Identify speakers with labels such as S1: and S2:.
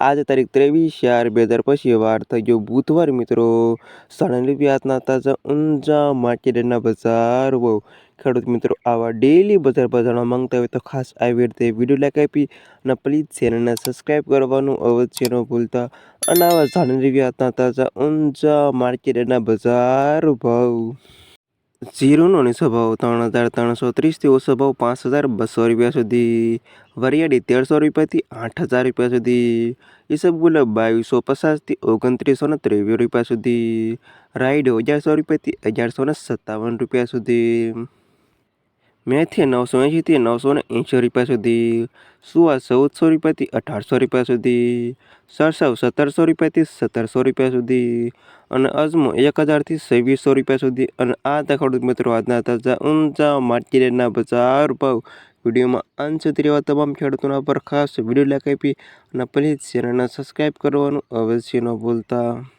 S1: આજે તારીખ ત્રેવીસ ચાર બે હજાર પછી વાર થઈ ગયો બુધવાર મિત્રો. સડનલી વ્યાજના તાજા ઊંઝા માર્કેટના બજાર. ભાવ ખેડૂત મિત્રો, આવા ડેલી બજાર બજારમાં માંગતા હોય તો ખાસ આવી રીતે વીડિયો લાઈક આપી અને પ્લીઝ ચેનલને સબસ્ક્રાઈબ કરવાનું અવશ્ય ન ભૂલતા. અને આવા જાણી રહ્યા તાજા ઊંઝા માર્કેટના બજાર ભાવ. જીરુનો નીચો ભાવ ત્રણ હજાર ત્રણસો ત્રીસથી ઓછો ભાવ પાંચ હજાર બસો રૂપિયા સુધી. વરિયાળી તેરસો રૂપિયાથી આઠ હજાર રૂપિયા સુધી. ઈસબગુલ બાવીસો પચાસથી ઓગણત્રીસો ને ત્રેવીસ રૂપિયા સુધી. રાઈડ અગિયારસો રૂપિયાથી અગિયારસો ને સત્તાવન રૂપિયા સુધી. મેથી નવસો એંશીથી નવસો ને એંશી રૂપિયા સુધી સુવા ચૌદસો રૂપિયાથી અઢારસો રૂપિયા સુધી, સરસવ સત્તરસો રૂપિયાથી સત્તરસો રૂપિયા સુધી અને અજમો એક હજારથી છવ્વીસો રૂપિયા સુધી. અને આ હતા ખેડૂત મિત્રો આજના તાજા ઊંચા માર્કેટના બજાર ભાવ. વિડીયોમાં અંત સુધી રહેવા તમામ ખેડૂતોના પર ખાસ વીડિયો લાઈક આપી અને પ્લીઝ ચેનલને સબસ્ક્રાઈબ કરવાનું અવશ્ય ન ભૂલતા.